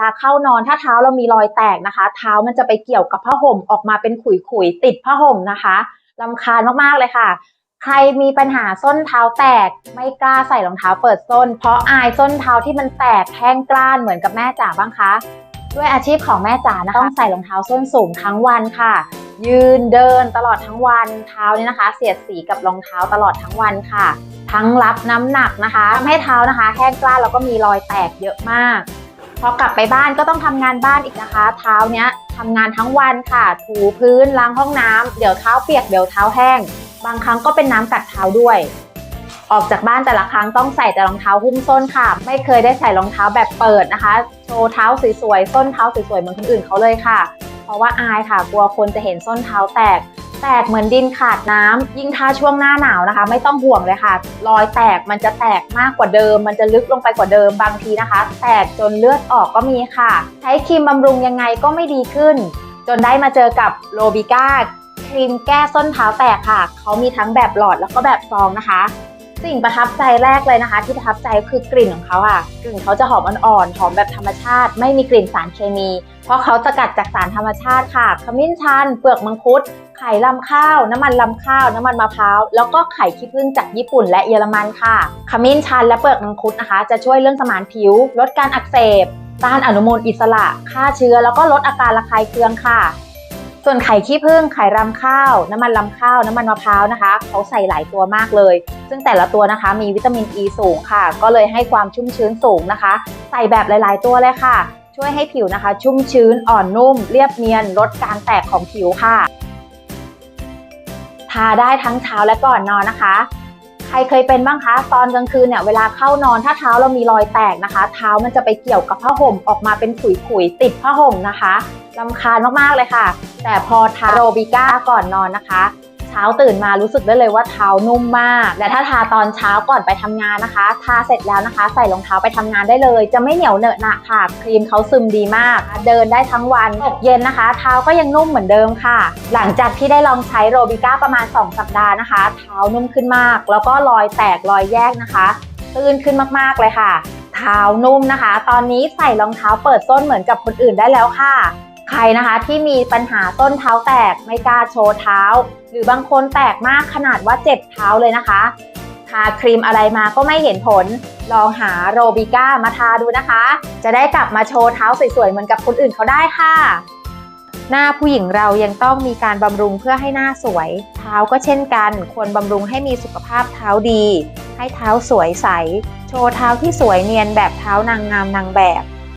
ลาเข้านอนถ้าเท้าเรามีรอยแตกนะคะ เท้ามันจะไปเกี่ยวกับผ้าห่มออกมาเป็นขุยๆติดผ้าห่มนะคะลำคาญมากๆเลยค่ะ ใครมีปัญหาส้นเท้าแตก ไม่กล้าใส่รองเท้าเปิดส้น เพราะอายส้นเท้าที่มันแตกแห้งกร้านเหมือนกับแม่จ๋าบ้างคะด้วยอาชีพของแม่จ๋านะคะต้องใส่รองเท้าส้นสูงทั้งวันค่ะ ยืนเดินตลอดทั้งวันเท้านี่นะคะ เสียดสีกับรองเท้าตลอดทั้งวันค่ะ ทั้งรับน้ำหนักนะคะทำให้เท้านะคะแห้งกร้านแล้วก็มีรอยแตกเยอะมาก พอกลับไปบ้านก็ต้องทำงานบ้านอีกนะคะ เท้าเนี้ยทำงานทั้งวันค่ะ ถูพื้นล้างห้องน้ำเดี๋ยวเท้าเปียกเดี๋ยวเท้าแห้ง บางครั้งก็เป็นน้ำกัดเท้าด้วย ออกจากบ้านแต่ละครั้งต้องใส่แต่รองเท้าหุ้มส้นค่ะ ไม่เคยได้ใส่รองเท้าแบบเปิดนะคะ โชว์เท้าสวยๆส้นเท้าสวยๆเหมือนคนอื่นเขาเลยค่ะ เพราะว่าอายค่ะ กลัวคนจะเห็นส้นเท้าแตก แตกเหมือนดินขาดน้ำยิ่งถ้าช่วงหน้าหนาวนะคะ ไม่ต้องห่วงเลยค่ะ รอยแตกมันจะแตกมากกว่าเดิม มันจะลึกลงไปกว่าเดิมบางทีนะคะ แตกจนเลือดออกก็มีค่ะ ใช้ครีมบำรุงยังไงก็ไม่ดีขึ้น จนได้มาเจอกับโรบิก้าครีมแก้ส้นเท้าแตกค่ะ เขามีทั้งแบบหลอดแล้วก็แบบซองนะคะ สิ่งประทับใจแรกเลยนะคะ ที่ประทับใจก็คือกลิ่นของเขาค่ะกลิ่นเขาจะหอมอ่อนๆหอมแบบธรรมชาติ ไม่มีกลิ่นสารเคมี เพราะเขาสกัดจากสารธรรมชาติค่ะ ขมิ้นชัน เปลือกมังคุด ข่ลำข้าว น้ำมันลำข้าว น้ำมันมะพร้าว แล้วก็ไข่ขี้ผึ้งจากญี่ปุ่นและเยอรมันค่ะขมิ้นชันและเปลือกมังคุดนะคะ จะช่วยเรื่องสมานผิว ลดการอักเสบ ต้านอนุมูลอิสระ ฆ่าเชื้อ แล้วก็ลดอาการระคายเคืองค่ะ ส่วนไข่ขี้ผึ้งไข่รำข้าว น้ำมันลำข้าว น้ำมันมะพร้าวนะคะ เขาใส่หลายตัวมากเลย ซึ่งแต่ละตัวนะคะมีวิตามินอ e ีสูงค่ะ ก็เลยให้ความชุ่มชื้นสูงนะคะ ใส่แบบหลาย ๆ ตัวเลยค่ะช่วยให้ผิวนะคะ ชุ่มชื้นอ่อนนุ่ม เรียบเนียนลดการแตกของผิวค่ะ ทาได้ทั้งเช้าและก่อนนอนนะคะ ใครเคยเป็นบ้างคะตอนกลางคืนเนี่ยเวลาเข้านอนถ้าเท้าเรามีรอยแตกนะคะ เท้ามันจะไปเกี่ยวกับผ้าห่มออกมาเป็นขุยๆติดผ้าห่มนะคะลำคาญมากๆเลยค่ะ แต่พอทาโรบิก้าก่อนนอนนะคะ ช้าตื่นมารู้สึกได้เลยว่าเท้านุ่มมาก และถ้าทาตอนเช้าก่อนไปทำงานนะคะ ทาเสร็จแล้วนะคะ ใส่รองเท้าไปทำงานได้เลย จะไม่เหนียวเหนอะหนะค่ะ ครีมเขาซึมดีมาก เดินได้ทั้งวันตกเย็นนะคะ เท้าก็ยังนุ่มเหมือนเดิมค่ะ หลังจากที่ได้ลองใช้โรบิก้าประมาณ 2 สัปดาห์นะคะ เท้านุ่มขึ้นมาก แล้วก็รอยแตกรอยแยกนะคะตื้นขึ้นมากๆเลยค่ะ เท้านุ่มนะคะ ตอนนี้ใส่รองเท้าเปิดส้นเหมือนกับคนอื่นได้แล้วค่ะ ใครนะคะที่มีปัญหาต้นเท้าแตกไม่กล้าโชว์เท้า หรือบางคนแตกมากขนาดว่าเจ็บเท้าเลยนะคะทาครีมอะไรมาก็ไม่เห็นผล ลองหาโรบิก้ามาทาดูนะคะ จะได้กลับมาโชว์เท้าสวยๆเหมือนกับคนอื่นเขาได้ค่ะ หน้าผู้หญิงเรายังต้องมีการบำรุงเพื่อให้หน้าสวย เท้าก็เช่นกัน ควรบำรุงให้มีสุขภาพเท้าดี ให้เท้าสวยใส โชว์เท้าที่สวยเนียนแบบเท้านางงามนางแบบ